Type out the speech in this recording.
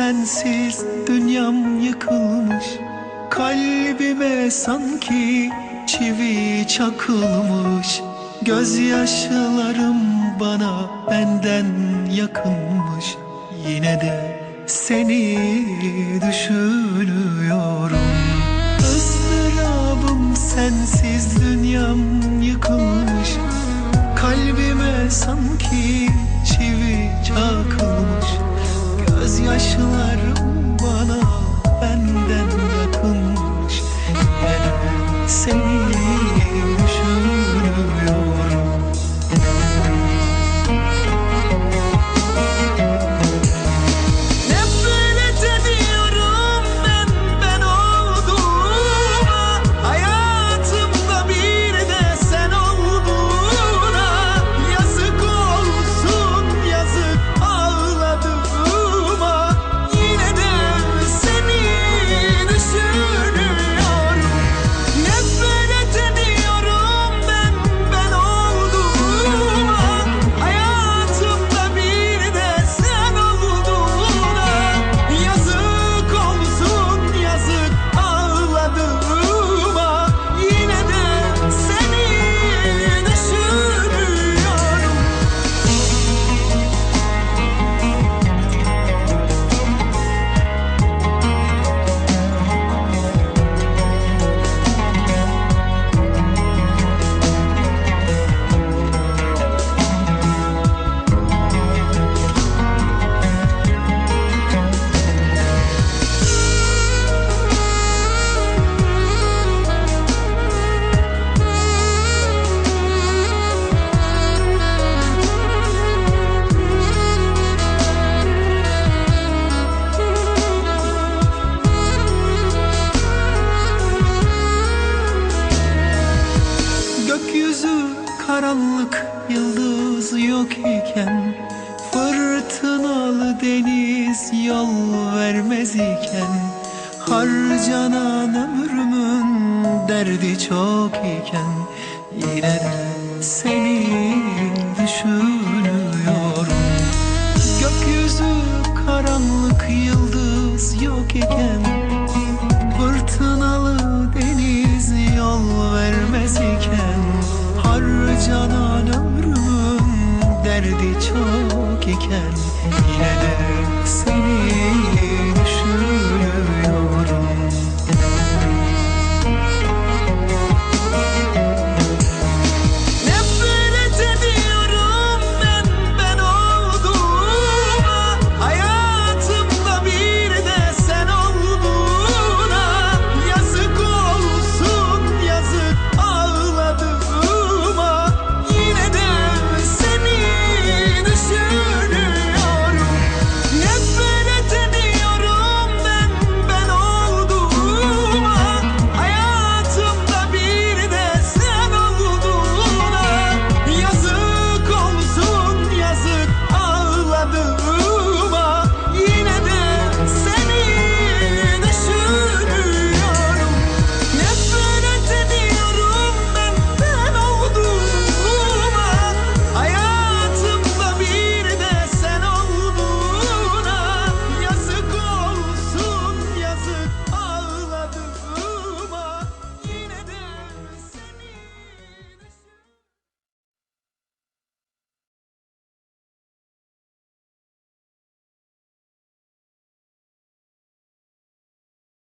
sensiz dünyam yıkılmış Kalbime sanki çivi çakılmış. Gözyaşlarım bana benden yakınmış. Yine de seni düşünüyorum. Izdırabım sensiz dünyam yıkılmış. Kalbime sanki çivi çakılmış Gözyaşlarım bana karanlık yıldız yok iken Fırtınalı deniz yol vermez iken Harcanan ömrümün derdi çok iken Yine de seni düşünüyorum. Gökyüzü karanlık yıldız yok iken derdi çok iken Yine de seni düşünüyorum